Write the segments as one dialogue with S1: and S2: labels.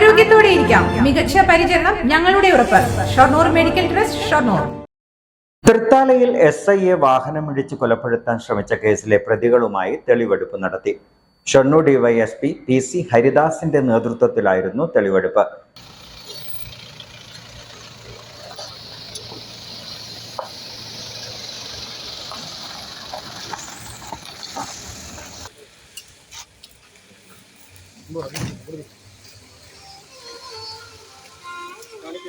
S1: ആരോഗ്യത്തോടെ ഇരിക്കാം. മികച്ച പരിചരണം ഞങ്ങളുടെ ഉറപ്പ്. Shoranur medical trust Shoranur.
S2: തൃത്താലയിൽ S ഐയെ വാഹനമിടിച്ച് കൊലപ്പെടുത്താൻ ശ്രമിച്ച കേസിലെ പ്രതികളുമായി തെളിവെടുപ്പ് നടത്തി. ഷൊർണൂർ ഡിവൈഎസ്പി പി സി ഹരിദാസിന്റെ നേതൃത്വത്തിലായിരുന്നു തെളിവെടുപ്പ്.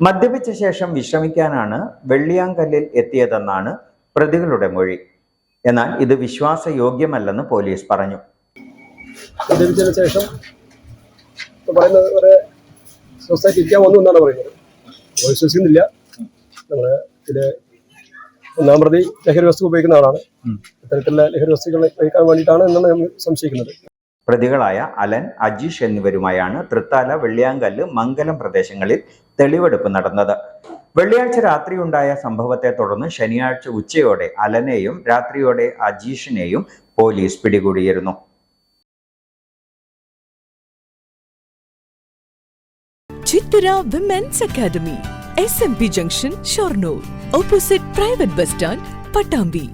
S2: മദ്യപിച്ച ശേഷം വിശ്രമിക്കാനാണ് വെള്ളിയാങ്കല്ലിൽ എത്തിയതെന്നാണ് പ്രതികളുടെ മൊഴി. എന്നാൽ ഇത് വിശ്വാസയോഗ്യമല്ലെന്ന് പോലീസ് പറഞ്ഞു.
S3: മദ്യപിച്ചതിന് ശേഷം പറയുന്നത് ഒരു സ്വസ്ഥമായിട്ട് ഇരിക്കാൻ വന്നു എന്നാണ് പറയുന്നത്. വിശ്വസിക്കുന്നില്ല നമ്മൾ ഇതിൽ ഒന്നാം പ്രതി ലഹരി വസ്തു ഉപയോഗിക്കുന്ന ആളാണ്. ഇത്തരത്തിലുള്ള ലഹരി വസ്തുക്കൾ ഉപയോഗിക്കാൻ വേണ്ടിയിട്ടാണ് എന്നാണ് നമ്മൾ സംശയിക്കുന്നത്.
S2: പ്രതികളായ അലൻ അജീഷ് എന്നിവരുമായാണ് തൃത്താല വെള്ളിയാങ്കല്ല് മംഗലം പ്രദേശങ്ങളിൽ തെളിവെടുപ്പ് നടന്നത്. വെള്ളിയാഴ്ച രാത്രിയുണ്ടായ സംഭവത്തെ തുടർന്ന് ശനിയാഴ്ച ഉച്ചയോടെ അലനെയും രാത്രിയോടെ അജീഷിനെയും പോലീസ് പിടികൂടിയിരുന്നു.
S4: Chithara women's academy S M P junction Shoranur opposite private bus stand Pattambi